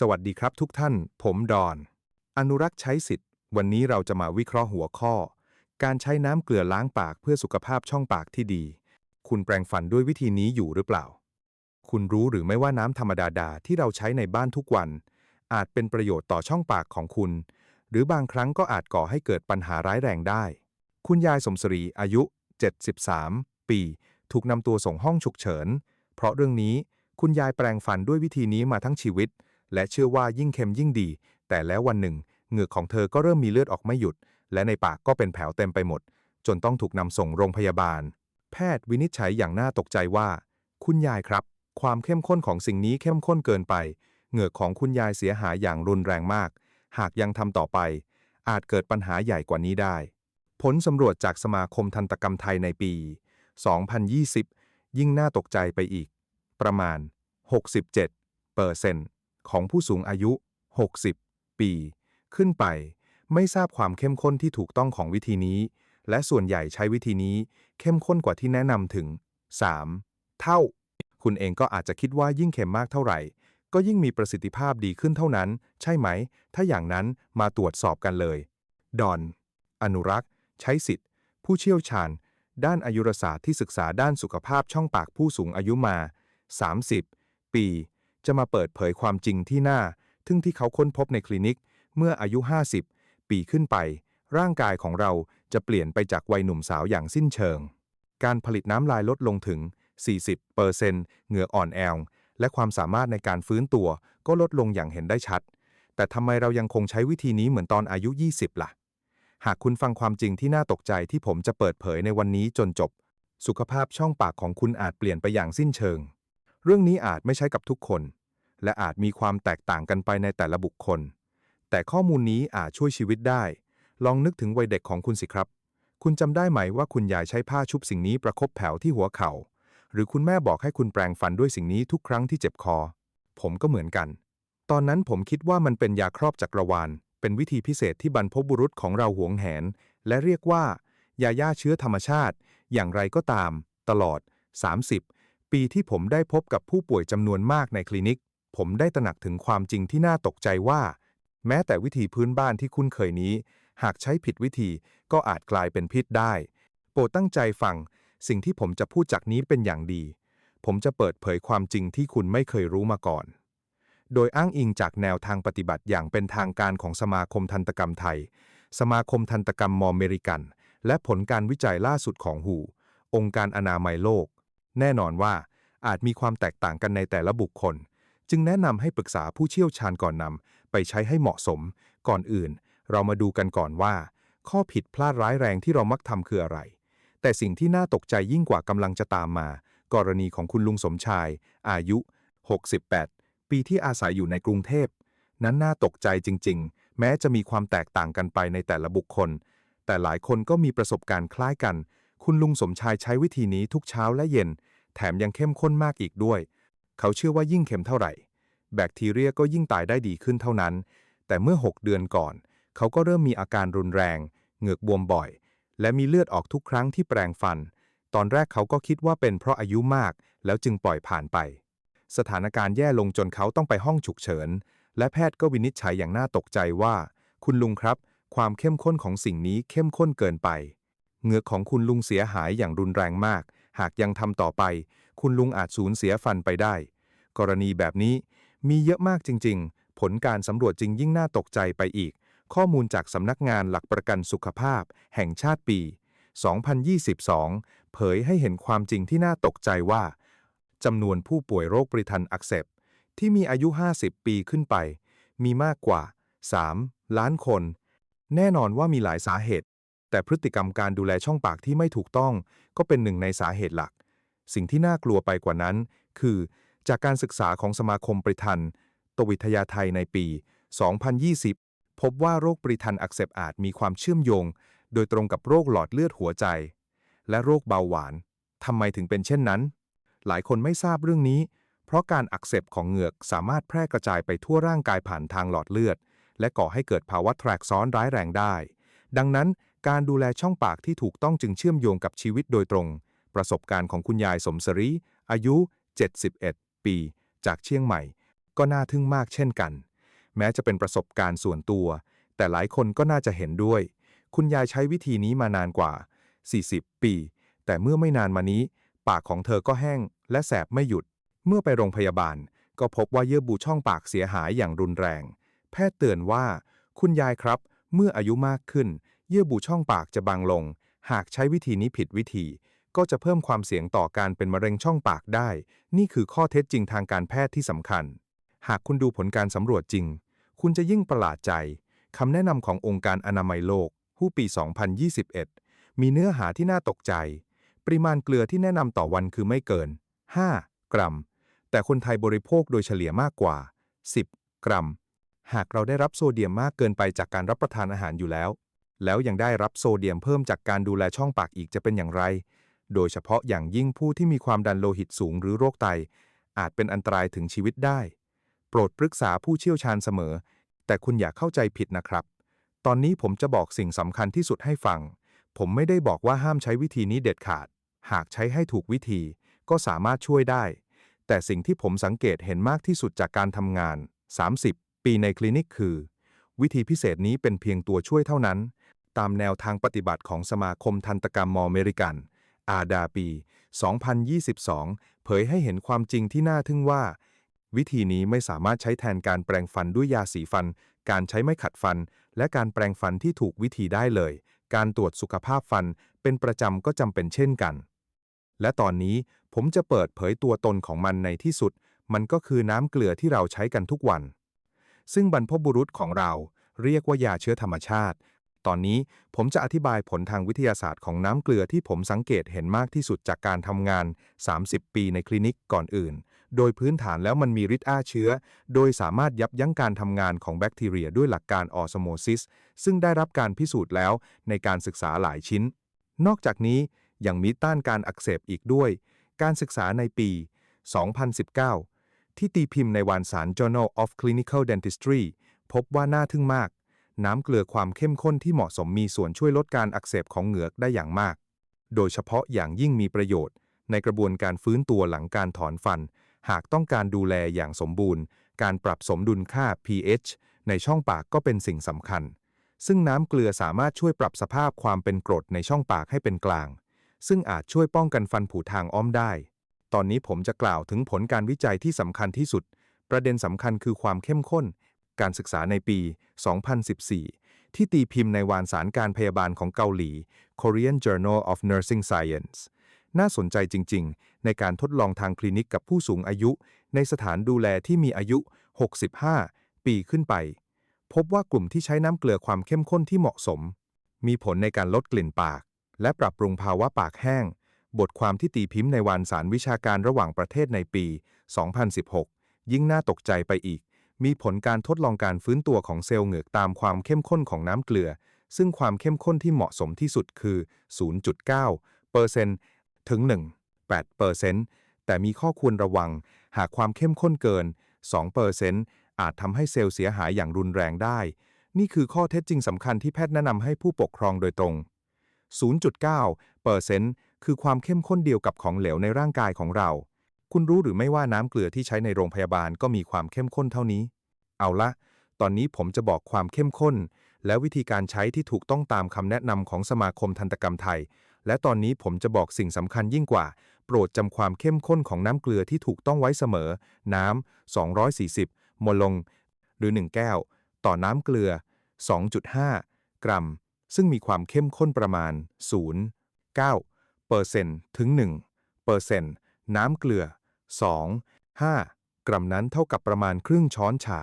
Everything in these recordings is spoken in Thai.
สวัสดีครับทุกท่าน ผมดอน อนุรักษ์ใช้สิทธิ์ วันนี้เราจะมาวิเคราะห์หัวข้อ การใช้น้ำเกลือล้างปากเพื่อสุขภาพช่องปากที่ดี คุณแปรงฟันด้วยวิธีนี้อยู่หรือเปล่า คุณรู้หรือไม่ว่าน้ำธรรมดาดาที่เราใช้ในบ้านทุกวัน อาจเป็นประโยชน์ต่อช่องปากของคุณ หรือบางครั้งก็อาจก่อให้เกิดปัญหาร้ายแรงได้ คุณยายสมศรีอายุ 73 ปี ถูกนำตัวส่งห้องฉุกเฉิน เพราะเรื่องนี้คุณยายแปรงฟันด้วยวิธีนี้มาทั้งชีวิต และเชื่อว่ายิ่งเค็มยิ่งดี แต่แล้ววันหนึ่ง เหงือกของเธอก็เริ่มมีเลือดออกไม่หยุด และในปากก็เป็นแผลเต็มไปหมด จนต้องถูกนำส่งโรงพยาบาล แพทย์วินิจฉัยอย่างน่าตกใจว่า คุณยายครับ ความเข้มข้นของสิ่งนี้เข้มข้นเกินไป เหงือกของคุณยายเสียหายอย่างรุนแรงมาก หากยังทำต่อไป อาจเกิดปัญหาใหญ่กว่านี้ได้ ผลสำรวจจากสมาคมทันตกรรมไทยในปี 2020 ยิ่งน่าตกใจไปอีก ประมาณ 67เปอร์เซ็นต์ ของผู้สูงอายุ 60 ปี ขึ้นไป ไม่ทราบความเข้มข้นที่ถูกต้องของวิธีนี้ และส่วนใหญ่ใช้วิธีนี้ เข้มข้นกว่าที่แนะนำถึง 3 เท่า คุณเองก็อาจจะคิดว่ายิ่งเค็มมากเท่าไหร่ ก็ยิ่งมีประสิทธิภาพดีขึ้นเท่านั้น ใช่ไหม ถ้าอย่างนั้นมาตรวจสอบกันเลย ดอน อนุรักษ์ ใช้สิทธิ์ ผู้เชี่ยวชาญ ด้านอายุรศาสตร์ที่ศึกษาด้านสุขภาพช่องปากผู้สูงอายุมา 30 ปี จะมาเปิดเผยความจริงที่น่าทึ่งที่เขาค้นพบในคลินิก เมื่ออายุ 50 ปีขึ้นไป ร่างกายของเราจะเปลี่ยนไปจากวัยหนุ่มสาวอย่างสิ้นเชิง การผลิตน้ำลายลดลงถึง 40%เหงื่ออ่อนแอวและความสามารถในการฟื้นตัวก็ลดลงอย่างเห็นได้ชัด แต่ทำไมเรายังคงใช้วิธีนี้เหมือนตอนอายุ 20ล่ะ หากคุณฟังความจริงที่น่าตกใจที่ผมจะเปิดเผยในวันนี้จนจบ สุขภาพช่องปากของคุณอาจเปลี่ยนไปอย่างสิ้นเชิง เรื่องนี้อาจไม่ใช่กับทุกคน และอาจมีความแตกต่างกันไปในแต่ละบุคคล แต่ข้อมูลนี้อาจช่วยชีวิตได้ ลองนึกถึงวัยเด็กของคุณสิครับ คุณจำได้ไหมว่าคุณยายใช้ผ้าชุบสิ่งนี้ประคบแผลที่หัวเขา่า หรือคุณแม่บอกให้คุณแปรงฟันด้วยสิ่งนี้ทุกครั้งที่เจ็บคอ ผมก็เหมือนกัน ตอนนั้นผมคิดว่ามันเป็นยาครอบจักรวาล เป็นวิธีพิเศษที่บรรพบุรุษของเราหวงแหน และเรียกว่ายาย่าเชื้อธรรมชาติ อย่างไรก็ตาม ตลอด 30 ปีที่ผมได้พบกับผู้ป่วยจำนวนมากในคลินิก ผมได้ตระหนักถึงความจริงที่น่าตกใจว่า แม้แต่วิธีพื้นบ้านที่คุ้นเคยนี้ หากใช้ผิดวิธีก็อาจกลายเป็นพิษได้ โปรดตั้งใจฟัง สิ่งที่ผมจะพูดจากนี้เป็นอย่างดี ผมจะเปิดเผยความจริงที่คุณไม่เคยรู้มาก่อน โดยอ้างอิงจากแนวทางปฏิบัติอย่างเป็นทางการของสมาคมทันตกรรมไทย สมาคมทันตกรรมมอเมริกัน และผลการวิจัยล่าสุดของหูองค์การอนามัยโลก แน่นอนว่าอาจมีความแตกต่างกันในแต่ละบุคคล จึงแนะนำให้ปรึกษาผู้เชี่ยวชาญก่อนนำไปใช้ให้เหมาะสม ก่อนอื่น เรามาดูกันก่อนว่า ข้อผิดพลาดร้ายแรงที่เรามักทำคืออะไร แต่สิ่งที่น่าตกใจยิ่งกว่ากำลังจะตามมา กรณีของคุณลุงสมชาย อายุ 68 ปีที่อาศัยอยู่ในกรุงเทพ นั้นน่าตกใจจริง ๆ แม้จะมีความแตกต่างกันไปในแต่ละบุคคล แต่หลายคนก็มีประสบการณ์คล้ายกัน คุณลุงสมชายใช้วิธีนี้ทุกเช้าและเย็น แถมยังเข้มข้นมากอีกด้วย เขาเชื่อว่ายิ่งเค็มเท่าไหร่ แบคทีเรียก็ยิ่งตายได้ดีขึ้นเท่านั้น แต่เมื่อ 6 เดือนก่อน เขาก็เริ่มมีอาการรุนแรง เหงือกบวมบ่อย และมีเลือดออกทุกครั้งที่แปรงฟัน ตอนแรกเขาก็คิดว่าเป็นเพราะอายุมาก แล้วจึงปล่อยผ่านไป สถานการณ์แย่ลงจนเขาต้องไปห้องฉุกเฉิน และแพทย์ก็วินิจฉัยอย่างน่าตกใจว่า คุณลุงครับ ความเข้มข้นของสิ่งนี้เข้มข้นเกินไป เหงือกของคุณลุงเสียหายอย่างรุนแรงมาก หากยังทำต่อไป คุณลุงอาจสูญเสียฟันไปได้ กรณีแบบนี้มีเยอะมากจริง ๆ ผลการสำรวจจริงยิ่งน่าตกใจไปอีก ข้อมูลจากสำนักงานหลักประกันสุขภาพ แห่งชาติปี 2022 เผยให้เห็นความจริงที่น่าตกใจว่าจำนวนผู้ป่วยโรคปริทันอักเสบที่มีอายุ 50 ปีขึ้นไป มีมากกว่า 3 ล้านคน แน่นอนว่ามีหลายสาเหตุ แต่พฤติกรรมการดูแลช่องปากที่ไม่ถูกต้อง ก็เป็นหนึ่งในสาเหตุหลัก สิ่งที่น่ากลัวไปกว่านั้น คือ จากการศึกษาของสมาคมปริทันตวิทยาไทยในปี 2020 พบว่าโรคปริทันอักเสบอาจมีความเชื่อมโยง โดยตรงกับโรคหลอดเลือดหัวใจ และโรคเบาหวานทำไมถึงเป็นเช่นนั้น หลายคนไม่ทราบเรื่องนี้ เพราะการอักเสบของเหงือกสามารถแพร่กระจายไปทั่วร่างกายผ่านทางหลอดเลือด และก่อให้เกิดภาวะแทรกซ้อนร้ายแรงได้ ดังนั้น การดูแลช่องปากที่ถูกต้องจึงเชื่อมโยงกับชีวิตโดยตรง ประสบการณ์ของคุณยายสมศรีอายุ 71 ปี จากเชียงใหม่ ก็น่าทึ่งมากเช่นกัน แม้จะเป็นประสบการณ์ส่วนตัว แต่หลายคนก็น่าจะเห็นด้วย คุณยายใช้วิธีนี้มานานกว่า 40 ปี แต่เมื่อไม่นานมานี้ ปากของเธอก็แห้ง และแสบไม่หยุด เมื่อไปโรงพยาบาล ก็พบว่าเยื่อบุช่องปากเสียหายอย่างรุนแรง แพทย์เตือนว่า คุณยายครับ เมื่ออายุมากขึ้น ยื่อบุช่องปากจะบางลง หากใช้วิธีนี้ผิดวิธี ก็จะเพิ่มความเสี่ยงต่อการเป็นมะเร็งช่องปากได้ นี่คือข้อเท็จจริงทางการแพทย์ที่สำคัญ หากคุณดูผลการสำรวจจริง คุณจะยิ่งประหลาดใจคำแนะนำขององค์การอนามัยโลกผู้ปี 2021 มีเนื้อหาที่น่าตกใจ ปริมาณเกลือที่แนะนำต่อวันคือไม่เกิน 5 กรัม แต่คนไทยบริโภคโดยเฉลี่ยมากกว่า 10 กรัม หากเราได้รับโซเดียมมากเกินไปจากการรับประทานอาหารอยู่แล้ว แล้วยังได้รับโซเดียมเพิ่มจากการดูแลช่องปากอีกจะเป็นอย่างไร โดยเฉพาะอย่างยิ่งผู้ที่มีความดันโลหิตสูงหรือโรคไต อาจเป็นอันตรายถึงชีวิตได้ โปรดปรึกษาผู้เชี่ยวชาญเสมอ แต่คุณอย่าเข้าใจผิดนะครับ ตอนนี้ผมจะบอกสิ่งสำคัญที่สุดให้ฟัง ผมไม่ได้บอกว่าห้ามใช้วิธีนี้เด็ดขาด หากใช้ให้ถูกวิธี ก็สามารถช่วยได้ แต่สิ่งที่ผมสังเกตเห็นมากที่สุดจากการทำงาน 30 ปีในคลินิกคือ วิธีพิเศษนี้เป็นเพียงตัวช่วยเท่านั้น ตามแนวทางปฏิบัติของสมาคมทันตกรรมมอเมริกัน อาดาปี 2022 เผยให้เห็นความจริงที่น่าทึ่งว่า วิธีนี้ไม่สามารถใช้แทนการแปรงฟันด้วยยาสีฟัน การใช้ไม้ขัดฟัน และการแปรงฟันที่ถูกวิธีได้เลย การตรวจสุขภาพฟันเป็นประจำก็จำเป็นเช่นกัน และตอนนี้ผมจะเปิดเผยตัวตนของมันในที่สุด มันก็คือน้ำเกลือที่เราใช้กันทุกวัน ซึ่งบรรพบุรุษของเราเรียกว่ายาเชื้อธรรมชาติ ตอนนี้ผมจะอธิบายผลทางวิทยาศาสตร์ของน้ำเกลือที่ผมสังเกตเห็นมากที่สุดจากการทำงาน 30 ปีในคลินิกก่อนอื่น โดยพื้นฐานแล้วมันมีฤทธิ์อ้าเชื้อ โดยสามารถยับยั้งการทำงานของแบคทีเรียด้วยหลักการออสโมซิส ซึ่งได้รับการพิสูจน์แล้วในการศึกษาหลายชิ้น นอกจากนี้ยังมีต้านการอักเสบอีกด้วย การศึกษาในปี 2019 ที่ตีพิมพ์ในวารสาร Journal of Clinical Dentistry พบว่าน่าทึ่งมาก น้ำเกลือความเข้มข้นที่เหมาะสมมีส่วนช่วยลดการอักเสบของเหงือกได้อย่างมาก โดยเฉพาะอย่างยิ่งมีประโยชน์ ในกระบวนการฟื้นตัวหลังการถอนฟัน หากต้องการดูแลอย่างสมบูรณ์ การปรับสมดุลค่า pH ในช่องปากก็เป็นสิ่งสำคัญ ซึ่งน้ำเกลือสามารถช่วยปรับสภาพความเป็นกรดในช่องปากให้เป็นกลาง ซึ่งอาจช่วยป้องกันฟันผุทางอ้อมได้ ตอนนี้ผมจะกล่าวถึงผลการวิจัยที่สำคัญที่สุด ประเด็นสำคัญคือความเข้มข้น การศึกษาในปี 2014 ที่ตีพิมพ์ในวารสารการพยาบาลของเกาหลี Korean Journal of Nursing Science น่าสนใจจริง ๆ ในการทดลองทางคลินิกกับผู้สูงอายุ ในสถานดูแลที่มีอายุ 65 ปีขึ้นไป พบว่ากลุ่มที่ใช้น้ำเกลือความเข้มข้นที่เหมาะสม มีผลในการลดกลิ่นปาก และปรับปรุงภาวะปากแห้ง บทความที่ตีพิมพ์ในวารสารวิชาการระหว่างประเทศในปี 2016 ยิ่งน่าตกใจไปอีก มีผลการทดลองการฟื้นตัวของเซลล์เหงือกตามความเข้มข้นของน้ำเกลือ ซึ่งความเข้มข้นที่เหมาะสมที่สุดคือ 0.9เปอร์เซนถึง 1 8เปอร์เซนแต่มีข้อควรระวัง หากความเข้มข้นเกิน2เปอร์เซนอาจทำให้เซลล์เสียหายอย่างรุนแรงได้ นี่คือข้อเท็จจริงสำคัญที่แพทย์แนะนำให้ผู้ปกครองโดยตรง 0.9เปอร์เซนคือความเข้มข้นเดียวกับของเหลวในร่างกายของเรา คุณรู้หรือไม่ว่าน้ำเกลือที่ใช้ในโรงพยาบาลก็มีความเข้มข้นเท่านี้ เอาละ ตอนนี้ผมจะบอกความเข้มข้น และวิธีการใช้ที่ถูกต้องตามคำแนะนำของสมาคมทันตกรรมไทย และตอนนี้ผมจะบอกสิ่งสำคัญยิ่งกว่า โปรดจำความเข้มข้นของน้ำเกลือที่ถูกต้องไว้เสมอ น้ำ 240 มลง หรือ 1 แก้ว ต่อน้ำเกลือ 2.5 กรัม ซึ่งมีความเข้มข้นประมาณ 0.9เปอร์เซ็นต์ถึง1เปอร์เซ็นต์น้ำเกลือ 2 5 กรัมนั้นเท่ากับประมาณครึ่งช้อนชา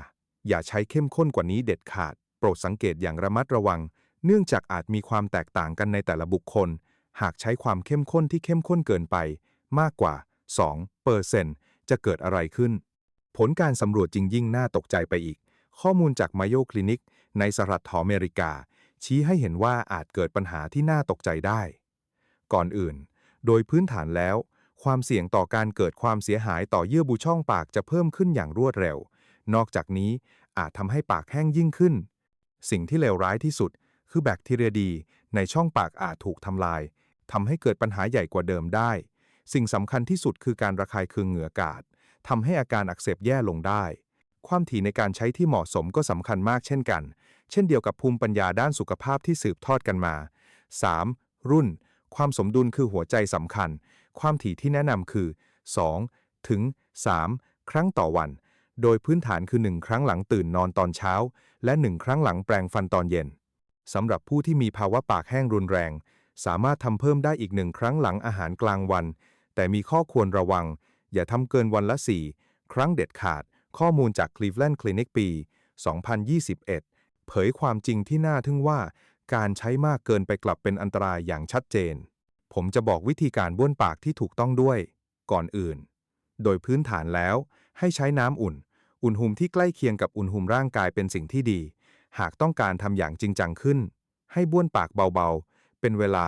อย่าใช้เข้มข้นกว่านี้เด็ดขาด โปรดสังเกตอย่างระมัดระวัง เนื่องจากอาจมีความแตกต่างกันในแต่ละบุคคล หากใช้ความเข้มข้นที่เข้มข้นเกินไป มากกว่า 2เปอร์เซนต์จะเกิดอะไรขึ้น ผลการสำรวจจริงยิ่งน่าตกใจไปอีก ข้อมูลจาก Mayo Clinic ในสหรัฐอเมริกา ชี้ให้เห็นว่าอาจเกิดปัญหาที่น่าตกใจได้ ก่อนอื่น โดยพื้นฐานแล้ว ความเสี่ยงต่อการเกิดความเสียหายต่อเยื่อบุช่องปากจะเพิ่มขึ้นอย่างรวดเร็ว นอกจากนี้อาจทำให้ปากแห้งยิ่งขึ้น สิ่งที่เลวร้ายที่สุด คือแบคทีเรียดี ในช่องปากอาจถูกทำลายทำให้เกิดปัญหาใหญ่กว่าเดิมได้ สิ่งสำคัญที่สุดคือการระคายเคืองเหงื่อกาศทำให้อาการอักเสบแย่ลงได้ ความถี่ในการใช้ที่เหมาะสมก็สำคัญมากเช่นกัน เช่นเดียวกับภูมิปัญญาด้านสุขภาพที่สืบทอดกันมา 3. รุ่น ความสมดุลคือหัวใจสำคัญ ความถี่ที่แนะนำคือ 2 ถึง 3 ครั้งต่อวัน โดยพื้นฐานคือ 1 ครั้งหลังตื่นนอนตอนเช้า และ 1 ครั้งหลังแปรงฟันตอนเย็นสำหรับผู้ที่มีภาวะปากแห้งรุนแรง สามารถทำเพิ่มได้อีกหนึ่งครั้งหลังอาหารกลางวัน แต่มีข้อควรระวัง อย่าทำเกินวันละ 4 ครั้งเด็ดขาด ข้อมูลจาก Cleveland Clinic ปี 2021 เผยความจริงที่น่าทึ่งว่า การใช้มากเกินไปกลับเป็นอันตรายอย่างชัดเจน ผมจะบอกวิธีการบ้วนปากที่ถูกต้องด้วย ก่อนอื่น โดยพื้นฐานแล้ว ให้ใช้น้ำอุ่น อุณหภูมิที่ใกล้เคียงกับอุณหภูมิร่างกายเป็นสิ่งที่ดี หากต้องการทำอย่างจริงจังขึ้น ให้บ้วนปากเบาๆ เป็นเวลา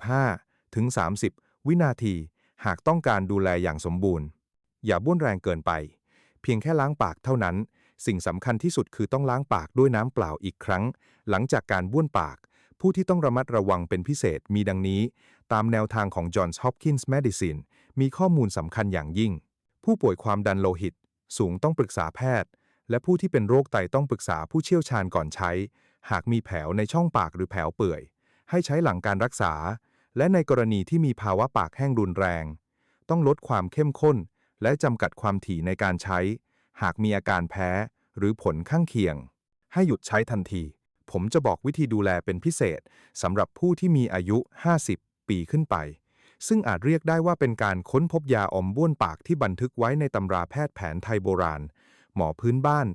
15 ถึง 30 วินาที หากต้องการดูแลอย่างสมบูรณ์ อย่าบ้วนแรงเกินไป เพียงแค่ล้างปากเท่านั้น สิ่งสำคัญที่สุดคือต้องล้างปากด้วยน้ำเปล่าอีกครั้ง หลังจากการบ้วนปากผู้ที่ต้องระมัดระวังเป็นพิเศษมีดังนี้ ตามแนวทางของ Johns Hopkins Medicine มีข้อมูลสำคัญอย่างยิ่ง ผู้ป่วยความดันโลหิต สูงต้องปรึกษาแพทย์ และผู้ที่เป็นโรคไตต้องปรึกษาผู้เชี่ยวชาญก่อนใช้ หากมีแผลในช่องปากหรือแผลเปื่อย ให้ใช้หลังการรักษา และในกรณีที่มีภาวะปากแห้งรุนแรง ต้องลดความเข้มข้น และจำกัดความถี่ในการใช้ หากมีอาการแพ้ หรือผลข้างเคียง ให้หยุดใช้ทันที ผมจะบอกวิธีดูแลเป็นพิเศษสำหรับผู้ที่มีอายุ 50 ปีขึ้นไป ซึ่งอาจเรียกได้ว่าเป็นการค้นพบยาอมบ้วนปากที่บันทึกไว้ในตำราแพทย์แผนไทยโบราณ หมอพื้นบ้าน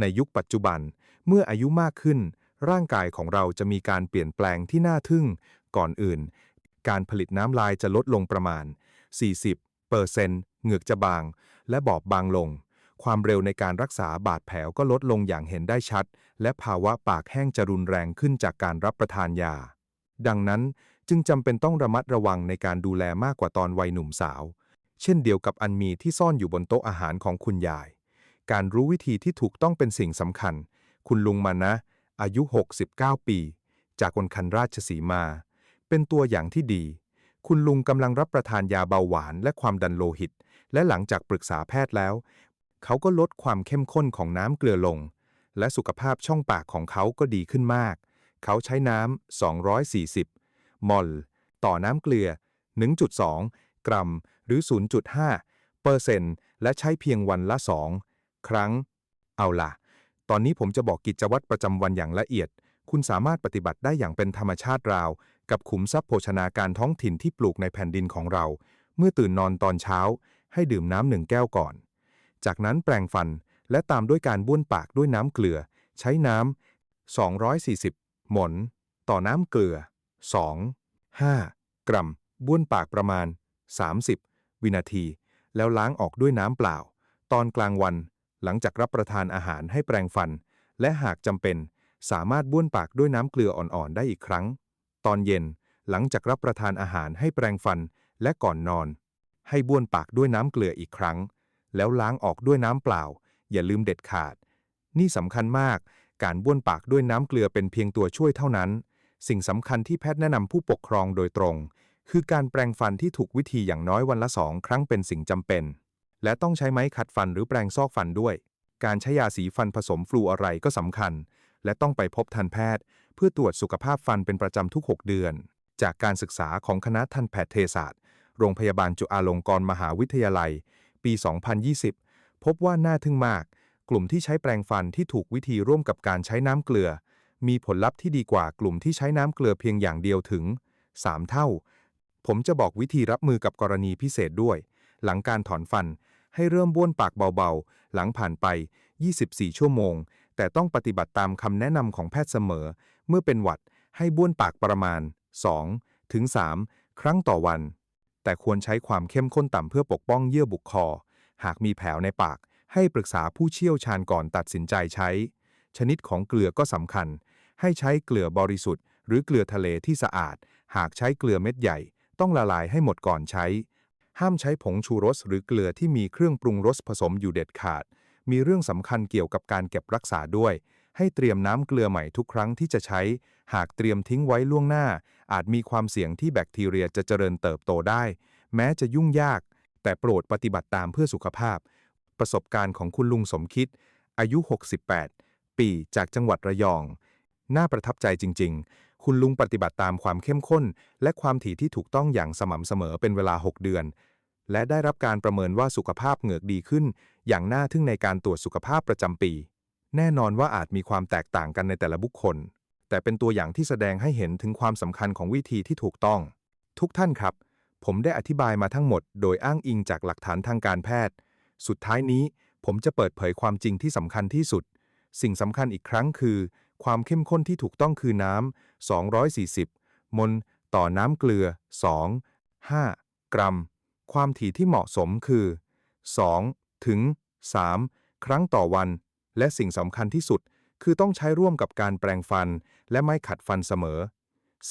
ในยุคปัจจุบัน เมื่ออายุมากขึ้น ร่างกายของเราจะมีการเปลี่ยนแปลงที่น่าทึ่ง ก่อนอื่น การผลิตน้ำลายจะลดลงประมาณ 40เปอร์เซนต์เหงือกจะบาง และบอบบางลง ความเร็วในการรักษาบาดแผลก็ลดลงอย่างเห็นได้ชัด และภาวะปากแห้งจะรุนแรงขึ้นจากการรับประทานยา ดังนั้น จึงจำเป็นต้องระมัดระวังในการดูแลมากกว่าตอนวัยหนุ่มสาว เช่นเดียวกับอันมีที่ซ่อนอยู่บนโต๊ะอาหารของคุณยาย การรู้วิธีที่ถูกต้องเป็นสิ่งสำคัญ คุณลุงมานะ อายุ 69 ปี จากคนคันราชสีมา เป็นตัวอย่างที่ดี คุณลุงกำลังรับประทานยาเบาหวานและความดันโลหิต และหลังจากปรึกษาแพทย์แล้ว เขาก็ลดความเข้มข้นของน้ำเกลือลง และสุขภาพช่องปากของเขาก็ดีขึ้นมาก เขาใช้น้ำ240 มอล ต่อน้ำเกลือ 1.2 กรัม หรือ 0.5 เปอร์เซ็นต์ และใช้เพียงวันละ 2 ครั้ง เอาล่ะตอนนี้ผมจะบอกกิจวัตรประจำวันอย่างละเอียด คุณสามารถปฏิบัติได้อย่างเป็นธรรมชาติราว กับขุมทรัพย์โภชนาการท้องถิ่นที่ปลูกในแผ่นดินของเรา เมื่อตื่นนอนตอนเช้า ให้ดื่มน้ำหนึ่งแก้วก่อน จากนั้นแปรงฟัน และตามด้วยการบ้วนปากด้วยน้ำเกลือ ใช้น้ำ240 หมน ต่อน้ำเกลือ 2 5 กรัม บ้วนปากประมาณ 30 วินาที แล้วล้างออกด้วยน้ำเปล่า ตอนกลางวัน หลังจากรับประทานอาหารให้แปรงฟัน และหากจำเป็น สามารถบ้วนปากด้วยน้ำเกลืออ่อนๆ ได้อีกครั้ง ตอนเย็น หลังจากรับประทานอาหารให้แปรงฟัน และก่อนนอน ให้บ้วนปากด้วยน้ำเกลืออีกครั้ง แล้วล้างออกด้วยน้ำเปล่า อย่าลืมเด็ดขาด นี่สำคัญมาก การบ้วนปากด้วยน้ำเกลือเป็นเพียงตัวช่วยเท่านั้น สิ่งสำคัญที่แพทย์แนะนำผู้ปกครองโดยตรง คือการแปรงฟันที่ถูกวิธีอย่างน้อยวันละสองครั้งเป็นสิ่งจำเป็น และต้องใช้ไม้ขัดฟันหรือแปรงซอกฟันด้วย การใช้ยาสีฟันผสมฟลูออะไรก็สำคัญ และต้องไปพบทันแพทย์ เพื่อตรวจสุขภาพฟันเป็นประจำทุก 6 เดือน จากการศึกษาของคณะทันแพทยศาสตร์ โรงพยาบาลจุฬาลงกรณ์มหาวิทยาลัย ปี 2020 พบว่าน่าทึ่งมาก กลุ่มที่ใช้แปรงฟันที่ถูกวิธีร่วมกับการใช้น้ำเกลือ มีผลลัพธ์ที่ดีกว่ากลุ่มที่ใช้น้ำเกลือเพียงอย่างเดียวถึง 3 เท่า ผมจะบอกวิธีรับมือกับกรณีพิเศษด้วย หลังการถอนฟันให้เริ่มบ้วนปากเบาๆ หลังผ่านไป 24 ชั่วโมง แต่ต้องปฏิบัติตามคำแนะนำของแพทย์เสมอ เมื่อเป็นหวัดให้บ้วนปากประมาณ 2 ถึง 3 ครั้งต่อวัน แต่ควรใช้ความเข้มข้นต่ำเพื่อปกป้องเยื่อบุคอ หากมีแผลในปาก ให้ปรึกษาผู้เชี่ยวชาญก่อนตัดสินใจใช้ ชนิดของเกลือก็สำคัญ ให้ใช้เกลือบริสุทธิ์ หรือเกลือทะเลที่สะอาด หากใช้เกลือเม็ดใหญ่ ต้องละลายให้หมดก่อนใช้ ห้ามใช้ผงชูรสหรือเกลือที่มีเครื่องปรุงรสผสมอยู่เด็ดขาด มีเรื่องสำคัญเกี่ยวกับการเก็บรักษาด้วย ให้เตรียมน้ำเกลือใหม่ทุกครั้งที่จะใช้ หากเตรียมทิ้งไว้ล่วงหน้า อาจมีความเสี่ยงที่แบคทีเรียจะเจริญเติบโตได้ แม้จะยุ่งยาก แต่โปรดปฏิบัติตามเพื่อสุขภาพ ประสบการณ์ของคุณลุงสมคิด อายุ 68 ปีจากจังหวัดระยอง น่าประทับใจจริง ๆ คุณลุงปฏิบัติตามความเข้มข้น และความถี่ที่ถูกต้องอย่างสม่ำเสมอเป็นเวลา 6 เดือน และได้รับการประเมินว่าสุขภาพเหงือกดีขึ้น อย่างน่าทึ่งในการตรวจสุขภาพประจำปี แน่นอนว่าอาจมีความแตกต่างกันในแต่ละบุคคล แต่เป็นตัวอย่างที่แสดงให้เห็นถึงความสำคัญของวิธีที่ถูกต้อง ทุกท่านครับ ผมได้อธิบายมาทั้งหมด โดยอ้างอิงจากหลักฐานทางการแพทย์ สุดท้ายนี้ ผมจะเปิดเผยความจริงที่สำคัญที่สุด สิ่งสำคัญอีกครั้งคือ ความเข้มข้นที่ถูกต้องคือน้ำ 240 มลต่อน้ำเกลือ 2 5 กรัม ความถี่ที่เหมาะสมคือ 2 ถึง 3 ครั้งต่อวัน และสิ่งสำคัญที่สุด คือต้องใช้ร่วมกับการแปรงฟัน และไม่ขัดฟันเสมอ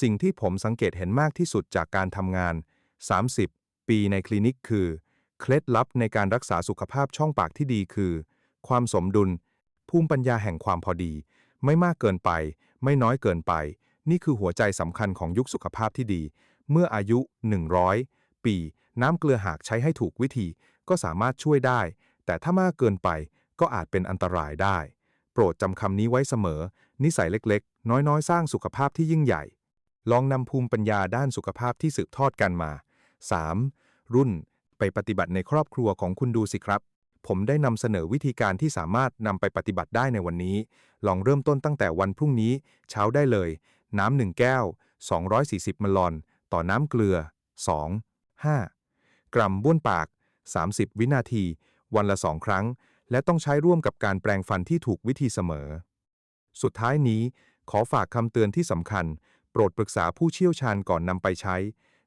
สิ่งที่ผมสังเกตเห็นมากที่สุดจากการทำงาน 30 ปีในคลินิกคือ เคล็ดลับในการรักษาสุขภาพช่องปากที่ดีคือ ความสมดุล ภูมิปัญญาแห่งความพอดี ไม่มากเกินไป ไม่น้อยเกินไป นี่คือหัวใจสำคัญของยุคสุขภาพที่ดี เมื่ออายุ 100 ปี น้ำเกลือหากใช้ให้ถูกวิธี ก็สามารถช่วยได้ แต่ถ้ามากเกินไปก็อาจเป็นอันตรายได้ โปรดจำคำนี้ไว้เสมอ นิสัยเล็กๆ น้อยๆ สร้างสุขภาพที่ยิ่งใหญ่ ลองนำภูมิปัญญาด้านสุขภาพที่สืบทอดกันมา 3. รุ่นไปปฏิบัติในครอบครัวของคุณดูสิครับ ผมได้นำเสนอวิธีการที่สามารถนำไปปฏิบัติได้ในวันนี้ ลองเริ่มต้นตั้งแต่วันพรุ่งนี้ เช้าได้เลย น้ำหนึ่งแก้ว 240มลลต่อน้ำเกลือ 2 5 กรัมบ้วนปาก 30 วินาที วันละสองครั้ง และต้องใช้ร่วมกับการแปรงฟันที่ถูกวิธีเสมอ สุดท้ายนี้ ขอฝากคำเตือนที่สำคัญ โปรดปรึกษาผู้เชี่ยวชาญก่อนนำไปใช้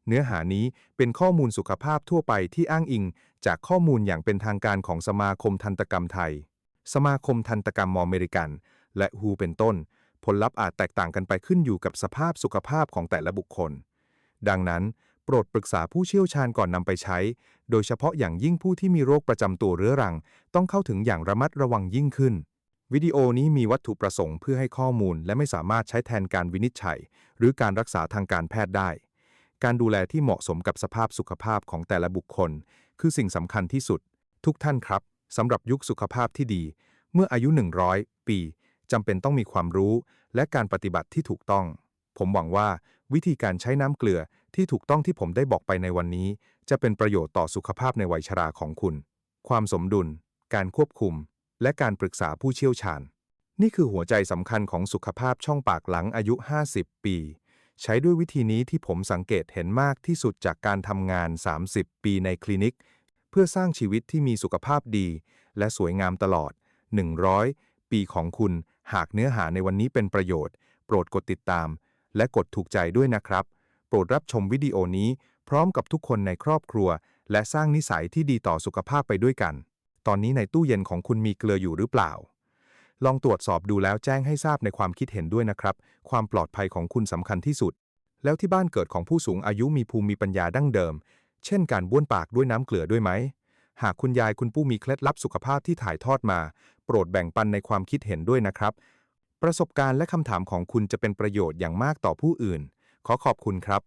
เนื้อหานี้เป็นข้อมูลสุขภาพทั่วไปที่อ้างอิง จากข้อมูลอย่างเป็นทางการของสมาคมทันตกรรมไทย สมาคมทันตกรรมอเมริกัน และฮูเป็นต้น ผลลัพธ์อาจแตกต่างกันไปขึ้นอยู่กับสภาพสุขภาพของแต่ละบุคคล ดังนั้น โปรดปรึกษาผู้เชี่ยวชาญก่อนนำไปใช้ โดยเฉพาะอย่างยิ่งผู้ที่มีโรคประจำตัวเรื้อรัง ต้องเข้าถึงอย่างระมัดระวังยิ่งขึ้นวิดีโอนี้มีวัตถุประสงค์เพื่อให้ข้อมูลและไม่สามารถใช้แทนการวินิจฉัย หรือการรักษาทางการแพทย์ได้ การดูแลที่เหมาะสมกับสภาพสุขภาพของแต่ละบุคคล คือสิ่งสำคัญที่สุด ทุกท่านครับสำหรับยุคสุขภาพที่ดี เมื่ออายุ 100 ปีจำเป็นต้องมีความรู้ และการปฏิบัติที่ถูกต้อง ผมหวังว่าวิธีการใช้น้ำเกลือที่ถูกต้องที่ผมได้บอกไปในวันนี้ จะเป็นประโยชน์ต่อสุขภาพในวัยชราของคุณ ความสมดุล การควบคุม และการปรึกษาผู้เชี่ยวชาญ นี่คือหัวใจสำคัญของสุขภาพช่องปากหลังอายุ 50 ปี ใช้ด้วยวิธีนี้ที่ผมสังเกตเห็นมากที่สุดจากการทำงาน 30 ปีในคลินิก เพื่อสร้างชีวิตที่มีสุขภาพดี และสวยงามตลอด 100 ปีของคุณ หากเนื้อหาในวันนี้เป็นประโยชน์ โปรดกดติดตาม และกดถูกใจด้วยนะครับ โปรดรับชมวิดีโอนี้พร้อมกับทุกคนในครอบครัว และสร้างนิสัยที่ดีต่อสุขภาพไปด้วยกัน ตอนนี้ในตู้เย็นของคุณมีเกลืออยู่หรือเปล่า ลองตรวจสอบดูแล้วแจ้งให้ทราบในความคิดเห็นด้วยนะครับ ความปลอดภัยของคุณสำคัญที่สุด แล้วที่บ้านเกิดของผู้สูงอายุมีภูมิปัญญาดั้งเดิม เช่นการบ้วนปากด้วยน้ำเกลือด้วยไหม หากคุณยายคุณปู่มีเคล็ดลับสุขภาพที่ถ่ายทอดมา โปรดแบ่งปันในความคิดเห็นด้วยนะครับ ประสบการณ์และคำถามของคุณจะเป็นประโยชน์อย่างมากต่อผู้อื่น ขอขอบคุณครับ